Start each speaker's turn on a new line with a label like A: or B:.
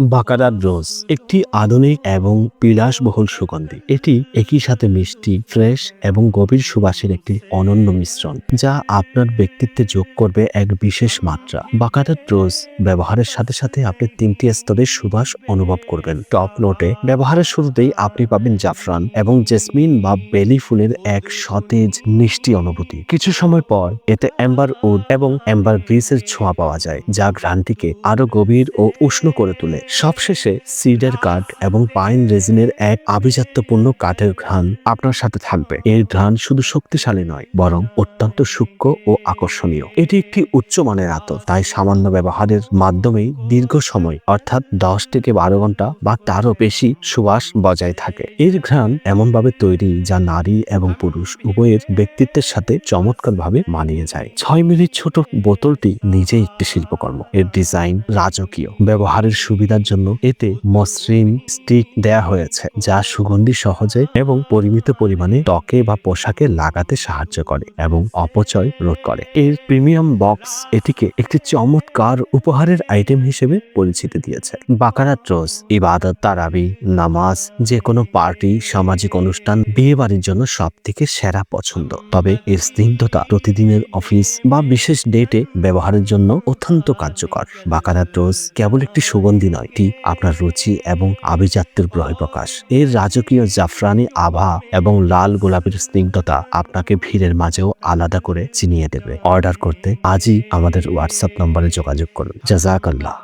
A: বাকারার রোজ, একটি আধুনিক এবং বিলাসবহুল সুগন্ধি। এটি একই সাথে মিষ্টি, ফ্রেশ এবং গভীর সুবাসের একটি অনন্য মিশ্রণ, যা আপনার ব্যক্তিত্বে যোগ করবে এক বিশেষ মাত্রা। বাকারার রোজ ব্যবহারের সাথে সাথে আপনি তিনটি স্তরের সুবাস অনুভব করবেন। টপ নোটে, ব্যবহারের শুরুতেই আপনি পাবেন জাফরান এবং জেসমিন বা বেলি ফুলের এক সতেজ, মিষ্টি অনুভূতি। কিছু সময় পর এতে অ্যাম্বার উড এবং অ্যাম্বার গ্রিসের ছোঁয়া পাওয়া যায়, যা ঘ্রাণটিকে আরও গভীর ও উষ্ণ করে তোলে। সবশেষে সিডার কাঠ এবং পাইন রেজিনের এক আভিজাত্যপূর্ণ কাঠের ঘ্রাণ আপনার সাথে থাকবে। এর ঘ্রাণ শুধু শক্তিশালী নয়, বরং অত্যন্ত সূক্ষ্ম ও আকর্ষণীয়। এটি একটি উচ্চমানের আতর, তাই সামান্য ব্যবহারের মাধ্যমেই দীর্ঘ সময়, অর্থাৎ দশ থেকে বারো ঘণ্টা বা তারও বেশি সুবাস বজায় থাকে। এর ঘ্রাণ এমনভাবে তৈরি যা নারী এবং পুরুষ উভয়ের ব্যক্তিত্বের সাথে চমৎকারভাবে মানিয়ে যায়। ছয় মিলির ছোট বোতলটি নিজেই একটি শিল্পকর্ম। এর ডিজাইন রাজকীয়। ব্যবহারের সুবিধার জন্য এতে মসৃণ স্টিক দেয়া হয়েছে, যা সুগন্ধি সহজে এবং পরিমিত পরিমাণে ত্বকে বা পোশাকে লাগাতে সাহায্য করে এবং অপচয় রোধ করে। এর প্রিমিয়াম বক্স এটিকে একটি চমৎকার উপহারের আইটেম হিসেবে পরিচিতি দিয়েছে। বাকারাত রোজ, ইবাদত, তারাবি, নামাজ যে কোনো পার্টি, সামাজিক অনুষ্ঠান বিয়ে বাড়ির জন্য সব থেকে সেরা পছন্দ। তবে এর স্নিগ্ধতা প্রতিদিনের অফিস বা বিশেষ ডেটে ব্যবহারের জন্য অত্যন্ত কার্যকর। বাকারাত রোজ কেবল একটি সুগন্ধি নয় এটি আপনার রুচি এবং আভিজাত্যের বহিঃপ্রকাশ এর রাজকীয় জাফরানি আভা এবং লাল গোলাপের স্নিগ্ধতা আপনাকে ভিড়ের মাঝেও আলাদা করে চিনিয়ে দেবে। অর্ডার করতে আজই আমাদের হোয়াটসঅ্যাপ নম্বরে যোগাযোগ করুন। জাজাক আল্লাহ